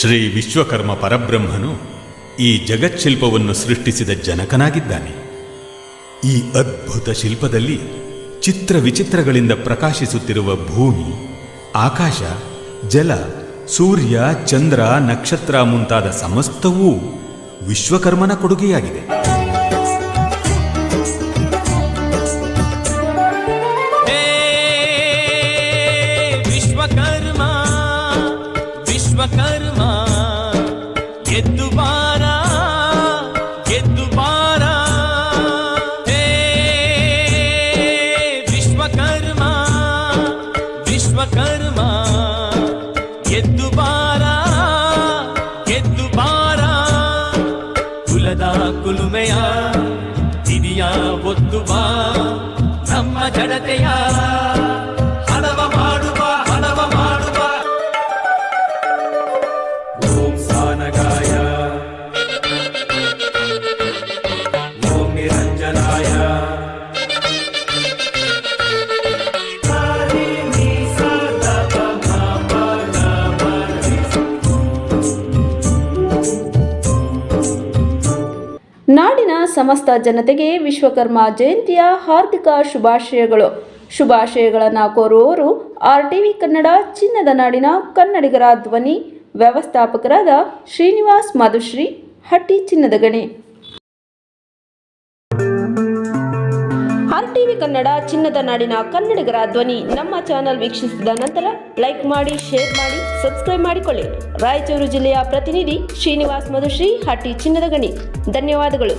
ಶ್ರೀ ವಿಶ್ವಕರ್ಮ ಪರಬ್ರಹ್ಮನು ಈ ಜಗಚ್ಶಿಲ್ಪವನ್ನು ಸೃಷ್ಟಿಸಿದ ಜನಕನಾಗಿದ್ದಾನೆ. ಈ ಅದ್ಭುತ ಶಿಲ್ಪದಲ್ಲಿ ಚಿತ್ರ ವಿಚಿತ್ರಗಳಿಂದ ಪ್ರಕಾಶಿಸುತ್ತಿರುವ ಭೂಮಿ, ಆಕಾಶ, ಜಲ, ಸೂರ್ಯ, ಚಂದ್ರ, ನಕ್ಷತ್ರ ಮುಂತಾದ ಸಮಸ್ತವೂ ವಿಶ್ವಕರ್ಮನ ಕೊಡುಗೆಯಾಗಿದೆ. ವಿಶ್ವಕರ್ಮ ವಿಶ್ವಕರ್ಮ. ಗೆದ್ದು ಬಾರ ಗೆದ್ದು ಬಾರ ಹೇ ವಿಶ್ವಕರ್ಮ ವಿಶ್ವಕರ್ಮ ಗೆದ್ದು ಬಾರ ಗೆದ್ದು ಬಾರ ಕುಲದ ಕುಲುಮೆಯ ಹಿರಿಯ ಒದ್ದು ಬಾ ನಮ್ಮ ಜಡತೆಯ ಸಮಸ್ತ ಜನತೆಗೆ ವಿಶ್ವಕರ್ಮ ಜಯಂತಿಯ ಹಾರ್ದಿಕ ಶುಭಾಶಯಗಳು. ಶುಭಾಶಯಗಳನ್ನು ಕೋರುವವರು ಆರ್ ಟಿವಿ ಕನ್ನಡ, ಚಿನ್ನದ ನಾಡಿನ ಕನ್ನಡಿಗರ ಧ್ವನಿ ವ್ಯವಸ್ಥಾಪಕರಾದ ಶ್ರೀನಿವಾಸ್ ಮಧುಶ್ರೀ, ಹಟ್ಟಿ ಚಿನ್ನದ ಗಣಿ. ಆರ್ ಟಿವಿ ಕನ್ನಡ, ಚಿನ್ನದ ನಾಡಿನ ಕನ್ನಡಿಗರ ಧ್ವನಿ ನಮ್ಮ ಚಾನೆಲ್ ವೀಕ್ಷಿಸಿದ ನಂತರ ಲೈಕ್ ಮಾಡಿ, ಶೇರ್ ಮಾಡಿ, ಸಬ್ಸ್ಕ್ರೈಬ್ ಮಾಡಿಕೊಳ್ಳಿ. ರಾಯಚೂರು ಜಿಲ್ಲೆಯ ಪ್ರತಿನಿಧಿ ಶ್ರೀನಿವಾಸ್ ಮಧುಶ್ರೀ, ಹಟ್ಟಿ ಚಿನ್ನದ ಗಣಿ. ಧನ್ಯವಾದಗಳು.